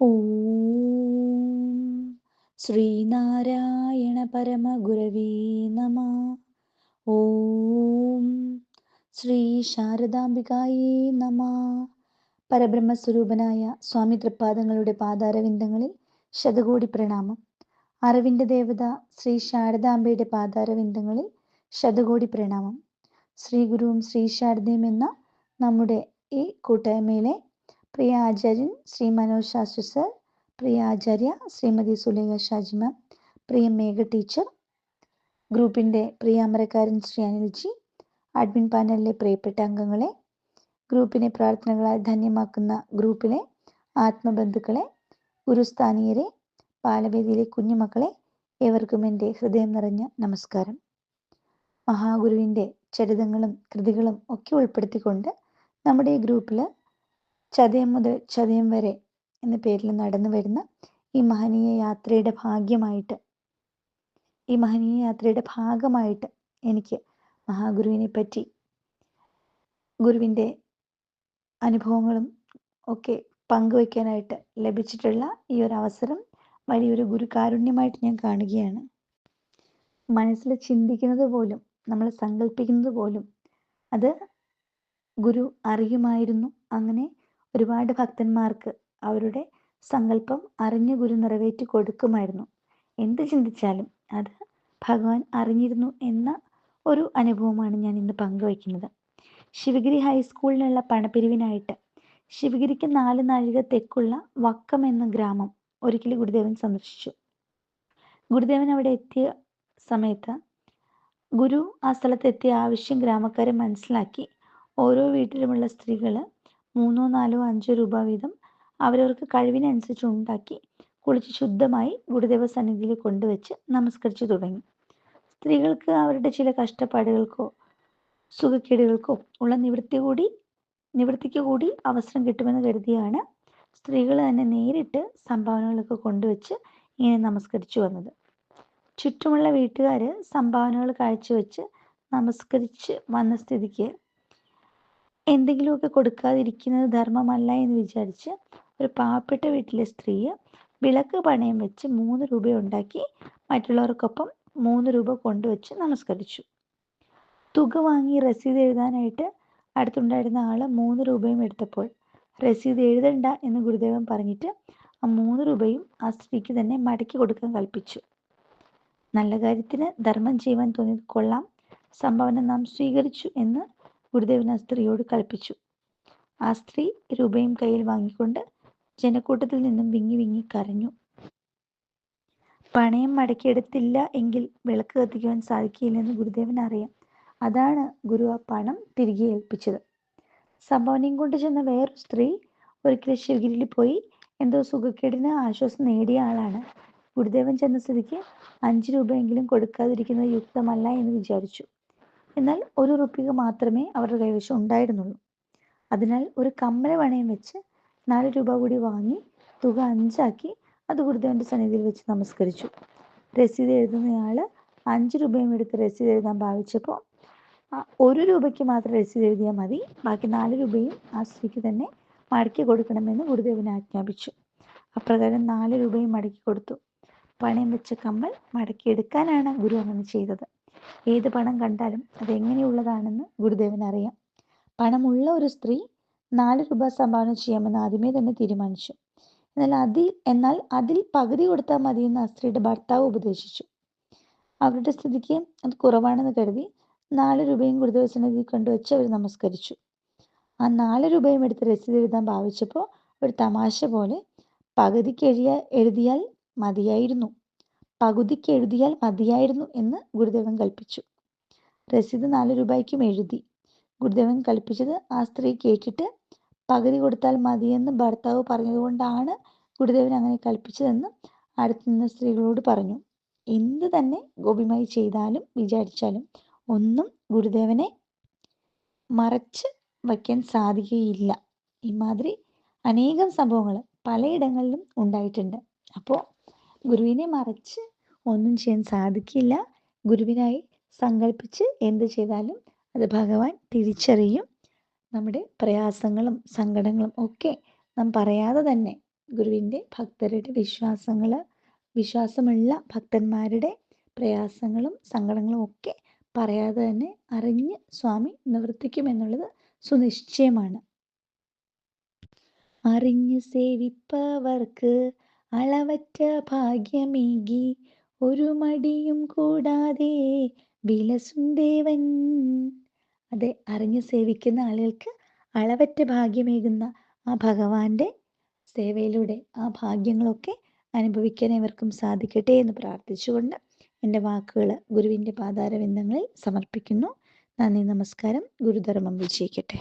ഓം ശ്രീനാരായണ പരമഗുരവീ നമ. ഓം ശ്രീ ശാരദാംബികായേ നമ. പരബ്രഹ്മസ്വരൂപനായ സ്വാമി തൃപ്പാദങ്ങളുടെ പാതാരവിന്ദങ്ങളിൽ ശതകോടി പ്രണാമം. അറിവിന്റെ ദേവത ശ്രീ ശാരദാംബയുടെ പാതാരവിന്ദങ്ങളിൽ ശതകോടി പ്രണാമം. ശ്രീ ഗുരുവും ശ്രീ ശാരദയും എന്ന നമ്മുടെ ഈ കൂട്ടായ്മയിലെ പ്രിയ ആചാര്യൻ ശ്രീ മനോജ് ശാസ്ത്രി സർ പ്രിയ ആചാര്യ ശ്രീമതി സുലേഖ ഷാജി മാം പ്രിയ മേഘ ടീച്ചർ ഗ്രൂപ്പിന്റെ പ്രിയ അമരക്കാരൻ ശ്രീ അനിൽജി അഡ്മിൻ പാനലിലെ പ്രിയപ്പെട്ട അംഗങ്ങളെ ഗ്രൂപ്പിനെ പ്രാർത്ഥനകളാൽ ധന്യമാക്കുന്ന ഗ്രൂപ്പിലെ ആത്മബന്ധുക്കളെ ഗുരുസ്ഥാനീയരെ ബാലവേദിയിലെ കുഞ്ഞുമക്കളെ ഏവർക്കും എന്റെ ഹൃദയം നിറഞ്ഞ നമസ്കാരം. മഹാഗുരുവിന്റെ ചരിതങ്ങളും കൃതികളും ഒക്കെ ഉൾപ്പെടുത്തിക്കൊണ്ട് നമ്മുടെ ഗ്രൂപ്പിൽ ചതയം മുതൽ ചതയം വരെ എന്ന പേരിൽ നടന്നു വരുന്ന ഈ മഹനീയ യാത്രയുടെ ഭാഗ്യമായിട്ട് ഈ മഹനീയ യാത്രയുടെ ഭാഗമായിട്ട് എനിക്ക് മഹാഗുരുവിനെ പറ്റി ഗുരുവിന്റെ അനുഭവങ്ങളും ഒക്കെ പങ്കുവയ്ക്കാനായിട്ട് ലഭിച്ചിട്ടുള്ള ഈ ഒരു അവസരം വലിയൊരു ഗുരുകാരുണ്യമായിട്ട് ഞാൻ കാണുകയാണ്. മനസ്സിൽ ചിന്തിക്കുന്നത് പോലും നമ്മൾ സങ്കല്പിക്കുന്നത് പോലും അത് ഗുരു അറിയുമായിരുന്നു. അങ്ങനെ ഒരുപാട് ഭക്തന്മാർക്ക് അവരുടെ സങ്കല്പം അറിഞ്ഞു ഗുരു നിറവേറ്റി കൊടുക്കുമായിരുന്നു. എന്ത് ചിന്തിച്ചാലും അത് ഭഗവാൻ അറിഞ്ഞിരുന്നു എന്ന ഒരു അനുഭവമാണ് ഞാൻ ഇന്ന് പങ്കുവയ്ക്കുന്നത്. ശിവഗിരി ഹൈസ്കൂളിനുള്ള പണപിരിവിനായിട്ട് ശിവഗിരിക്ക് നാല് നാഴിക തെക്കുള്ള വക്കം എന്ന ഗ്രാമം ഒരിക്കൽ ഗുരുദേവൻ സന്ദർശിച്ചു. ഗുരുദേവൻ അവിടെ എത്തിയ സമയത്ത് ഗുരു ആ സ്ഥലത്തെത്തിയ ആവശ്യം ഗ്രാമക്കാരെ മനസ്സിലാക്കി ഓരോ വീട്ടിലുമുള്ള സ്ത്രീകൾ മൂന്നോ നാലോ അഞ്ചോ രൂപ വീതം അവരവർക്ക് കഴിവിനനുസരിച്ച് ഉണ്ടാക്കി കുളിച്ച് ശുദ്ധമായി ഗുരുദേവ സന്നിധിയിൽ കൊണ്ടുവച്ച് നമസ്കരിച്ചു തുടങ്ങി. സ്ത്രീകൾക്ക് അവരുടെ ചില കഷ്ടപ്പാടുകൾക്കോ സുഖക്കേടുകൾക്കോ ഉള്ള നിവൃത്തി കൂടി നിവൃത്തിക്ക് കൂടി അവസരം കിട്ടുമെന്ന് കരുതിയാണ് സ്ത്രീകൾ തന്നെ നേരിട്ട് സംഭാവനകളൊക്കെ കൊണ്ടുവച്ച് ഇങ്ങനെ നമസ്കരിച്ചു വന്നത്. ചുറ്റുമുള്ള വീട്ടുകാർ സംഭാവനകൾ കാഴ്ചവെച്ച് നമസ്കരിച്ച് വന്ന സ്ഥിതിക്ക് എന്തെങ്കിലുമൊക്കെ കൊടുക്കാതിരിക്കുന്നത് ധർമ്മമല്ല എന്ന് വിചാരിച്ച് ഒരു പാവപ്പെട്ട വീട്ടിലെ സ്ത്രീ വിളക്ക് പണയം വെച്ച് മൂന്ന് രൂപ ഉണ്ടാക്കി മറ്റുള്ളവർക്കൊപ്പം മൂന്ന് രൂപ കൊണ്ടുവച്ച് നമസ്കരിച്ചു. തുക വാങ്ങി രസീത് എഴുതാനായിട്ട് അടുത്തുണ്ടായിരുന്ന ആൾ മൂന്ന് രൂപയും എടുത്തപ്പോൾ രസീത് എഴുതണ്ട എന്ന് ഗുരുദേവൻ പറഞ്ഞിട്ട് ആ മൂന്ന് രൂപയും ആ സ്ത്രീക്ക് തന്നെ മടക്കി കൊടുക്കാൻ കൽപ്പിച്ചു. നല്ല കാര്യത്തിന് ധർമ്മം ചെയ്യുവാൻ തോന്നിയത് കൊള്ളാം. സംഭാവന നാം സ്വീകരിച്ചു എന്ന് ഗുരുദേവൻ ആ സ്ത്രീയോട് കൽപ്പിച്ചു. ആ സ്ത്രീ രൂപയും കയ്യിൽ വാങ്ങിക്കൊണ്ട് ജനക്കൂട്ടത്തിൽ നിന്നും വിങ്ങി വിങ്ങി കരഞ്ഞു. പണയം മടക്കിയെടുത്തില്ല എങ്കിൽ വിളക്ക് കത്തിക്കുവാൻ സാധിക്കില്ലെന്ന് ഗുരുദേവൻ അറിയാം. അതാണ് ഗുരു ആ പണം തിരികെ ഏൽപ്പിച്ചത്. സംഭാവനയും കൊണ്ട് ചെന്ന വേറൊരു സ്ത്രീ ഒരിക്കലും ശിവഗിരിയിൽ പോയി എന്തോ സുഖക്കേടിന് ആശ്വാസം നേടിയ ആളാണ്. ഗുരുദേവൻ ചെന്ന സ്ഥിതിക്ക് അഞ്ച് രൂപയെങ്കിലും കൊടുക്കാതിരിക്കുന്നത് യുക്തമല്ല എന്ന് വിചാരിച്ചു. എന്നാൽ ഒരു റുപ്പിക മാത്രമേ അവരുടെ കൈവശം ഉണ്ടായിരുന്നുള്ളൂ. അതിനാൽ ഒരു കമ്മല പണയം വെച്ച് നാല് രൂപ കൂടി വാങ്ങി തുക അഞ്ചാക്കി അത് ഗുരുദേവന്റെ സന്നിധിയിൽ വെച്ച് നമസ്കരിച്ചു. രസീത് എഴുതുന്നയാൾ അഞ്ച് രൂപയും എടുത്ത് രസീത് എഴുതാൻ ഭാവിച്ചപ്പോൾ ഒരു രൂപയ്ക്ക് മാത്രം രസീത് എഴുതിയാൽ മതി ബാക്കി നാല് രൂപയും ആ സ്ത്രീക്ക് തന്നെ മടക്കി കൊടുക്കണമെന്ന് ഗുരുദേവൻ ആജ്ഞാപിച്ചു. അപ്രകാരം നാല് രൂപയും മടക്കി കൊടുത്തു. പണയം വെച്ച കമ്മൽ മടക്കിയെടുക്കാനാണ് ഗുരു അങ്ങനെ ചെയ്തത്. ഏത് പണം കണ്ടാലും അത് എങ്ങനെയുള്ളതാണെന്ന് ഗുരുദേവൻ അറിയാം പണമുള്ള ഒരു സ്ത്രീ നാല് രൂപ സംഭാവന ചെയ്യാമെന്ന് ആദ്യമേ തന്നെ തീരുമാനിച്ചു. എന്നാൽ അതിൽ എന്നാൽ അതിൽ പകുതി കൊടുത്താൽ മതിയെന്ന് ആ സ്ത്രീയുടെ ഭർത്താവ് ഉപദേശിച്ചു. അവരുടെ സ്ഥിതിക്ക് അത് കുറവാണെന്ന് കരുതി നാല് രൂപയും ഗുരുദേവ സന്നിധി കൊണ്ടുവച്ച് അവർ നമസ്കരിച്ചു. ആ നാല് രൂപയും എടുത്ത് രസീത് എഴുതാൻ ഭാവിച്ചപ്പോൾ ഒരു തമാശ പോലെ പകുതിക്ക് എഴുതിയ എഴുതിയാൽ മതിയായിരുന്നു. പകുതിക്ക് എഴുതിയാൽ മതിയായിരുന്നു എന്ന് ഗുരുദേവൻ കൽപ്പിച്ചു. രസീത് നാല് രൂപയ്ക്കും എഴുതി. ഗുരുദേവൻ കൽപ്പിച്ചത് ആ സ്ത്രീ കേട്ടിട്ട് പകുതി കൊടുത്താൽ മതിയെന്ന് ഭർത്താവ് പറഞ്ഞതുകൊണ്ടാണ് ഗുരുദേവൻ അങ്ങനെ കൽപ്പിച്ചതെന്ന് അടുത്ത് നിന്ന സ്ത്രീകളോട് പറഞ്ഞു. എന്ത് തന്നെ ഗോപിമായി ചെയ്താലും വിചാരിച്ചാലും ഒന്നും ഗുരുദേവനെ മറച്ച് വയ്ക്കാൻ സാധിക്കുകയില്ല. ഇമാതിരി അനേകം സംഭവങ്ങൾ പലയിടങ്ങളിലും ഉണ്ടായിട്ടുണ്ട്. അപ്പോൾ ഗുരുവിനെ മറച്ച് ഒന്നും ചെയ്യാൻ സാധിക്കില്ല. ഗുരുവിനായി സങ്കല്പിച്ച് എന്ത് ചെയ്താലും അത് ഭഗവാൻ തിരിച്ചറിയും. നമ്മുടെ പ്രയാസങ്ങളും സങ്കടങ്ങളും ഒക്കെ നാം പറയാതെ തന്നെ ഗുരുവിന്റെ ഭക്തരുടെ വിശ്വാസങ്ങൾ വിശ്വാസമുള്ള ഭക്തന്മാരുടെ പ്രയാസങ്ങളും സങ്കടങ്ങളും ഒക്കെ പറയാതെ തന്നെ അറിഞ്ഞ് സ്വാമി നിവർത്തിക്കുമെന്നുള്ളത് സുനിശ്ചയമാണ്. അറിഞ്ഞു സേവിപ്പവർക്ക് അളവറ്റ ഭാഗ്യമേകി ഒരു മടിയും കൂടാതെ വിലസും ദേവൻ. അതെ അറിഞ്ഞു സേവിക്കുന്ന ആളുകൾക്ക് അളവറ്റ ഭാഗ്യമേകുന്ന ആ ഭഗവാന്റെ സേവയിലൂടെ ആ ഭാഗ്യങ്ങളൊക്കെ അനുഭവിക്കാൻ ഇവർക്കും സാധിക്കട്ടെ എന്ന് പ്രാർത്ഥിച്ചുകൊണ്ട് എന്റെ വാക്കുകൾ ഗുരുവിന്റെ പാതാരവിന്ദങ്ങളിൽ സമർപ്പിക്കുന്നു. നന്ദി നമസ്കാരം. ഗുരുധർമ്മം വിജയിക്കട്ടെ.